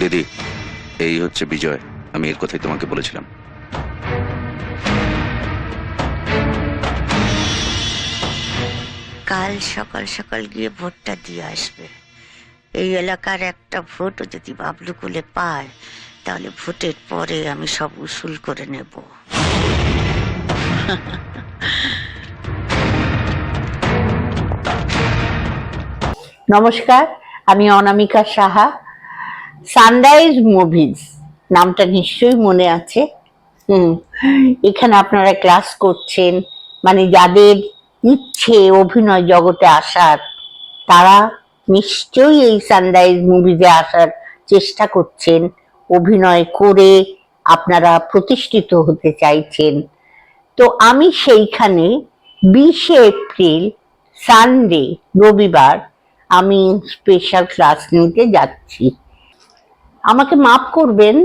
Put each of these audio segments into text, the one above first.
দিদি এই হচ্ছে বিজয়। আমি এর কথাই তোমাকে বলেছিলাম। কাল সকাল সকাল গিয়ে ভোটটা দিয়ে আসবে। এই এলাকার একটা ভোটও যদি বাবলু কুলে পায় তাহলে ভোটের পরে আমি সব উসুল করে নেব। নমস্কার আমি অনামিকা সাহা। সানরাইজ মুভিজ নামটা নিশ্চয়ই মনে আছে। হুম, এখানে আপনারা ক্লাস করছেন মানে যাদের ইচ্ছে অভিনয় জগতে আসার, তারা নিশ্চয়ই এই সানরাইজ মুভিজে আসার চেষ্টা করছেন, অভিনয় করে আপনারা প্রতিষ্ঠিত হতে চাইছেন। তো আমি সেইখানে বিশে এপ্রিল সানডে রবিবার, আমি স্পেশাল ক্লাস নিতে যাচ্ছি। আমাকে মাফ করবেন।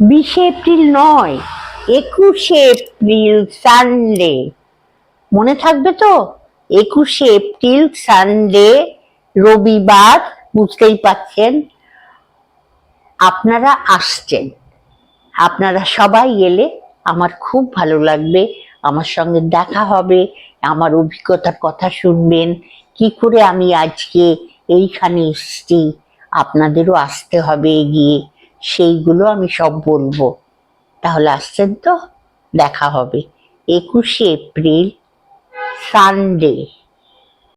বিশে এপ্রিল নয়, একুশে এপ্রিল সানডে। মনে থাকবে তো? একুশে এপ্রিল সানডে, রবিবার, বুঝতেই পাচ্ছেন আপনারা আসছেন। আপনারা সবাই এলে আমার খুব ভালো লাগবে। আমার সঙ্গে দেখা হবে, আমার অভিজ্ঞতার কথা শুনবেন। কি করে আমি আজকে এইখানে এসেছি? আপনাদেরও আসতে হবে এগিয়ে। সেইগুলো আমি সব বলব। তাহলে আসছেন তো? দেখা হবে। একুশে এপ্রিল সানডে